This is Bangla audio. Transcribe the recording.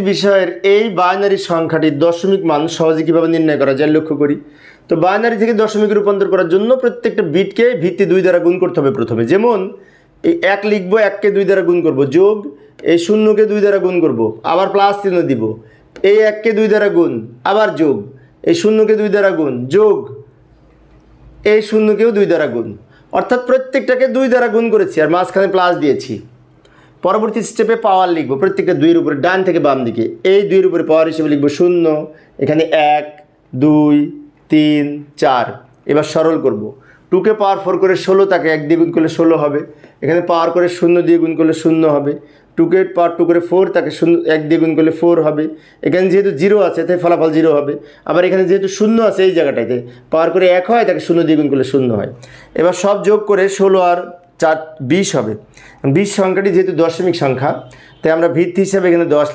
বিষয়ের এই বাইনারি সংখ্যাটির দশমিক মান সহজে কীভাবে নির্ণয় করা যায় লক্ষ্য করি। তো বাইনারি থেকে দশমিক রূপান্তর করার জন্য প্রত্যেকটা বিটকে ভিত্তি দুই দ্বারা গুণ করতে হবে প্রথমে। যেমন, এই এক লিখব, এককে দুই দ্বারা গুণ করব। যোগ, এই শূন্যকে দুই দ্বারা গুণ করব। আবার প্লাস চিহ্ন দিব। এই এককে দুই দ্বারা গুণ, আবার যোগ। এই শূন্যকে দুই দ্বারা গুণ, যোগ। এই শূন্যকেও দুই দ্বারা গুণ। অর্থাৎ প্রত্যেকটাকে দুই দ্বারা গুণ করেছি, আর মাঝখানে প্লাস দিয়েছি। পরবর্তী স্টেপে পাওয়ার লিখব। প্রত্যেকটা দুইয়ের উপরে, ডান থেকে বাম দিকে। এই দুইয়ের উপরে পাওয়ার হিসেবে লিখব শূন্য, এখানে এক, দুই, তিন, চার। এবার সরল করব। টুকে পাওয়ার ফোর করে ষোলো, তাকে এক দিয়ে গুণ করলে ষোলো হবে। এখানে পাওয়ার করে শূন্য দিয়ে গুণ করলে শূন্য হবে। টুকে পাওয়ার টু করে ফোর তাকে শূন্য, এক দিয়ে গুণ করলে ফোর হবে। এখানে যেহেতু জিরো আছে, তাই ফলাফল জিরো হবে। আবার এখানে যেহেতু শূন্য আছে, এই জায়গাটাতে পাওয়ার করে এক হয়, তাকে শূন্য দিয়ে গুণ করলে শূন্য হয়। এবার সব যোগ করে ষোলো আর চার বিশ হবে। বিশ সংখ্যাটি যেহেতু দশমিক সংখ্যা তাই আমরা ভিত্তি হিসাবে এখানে দশ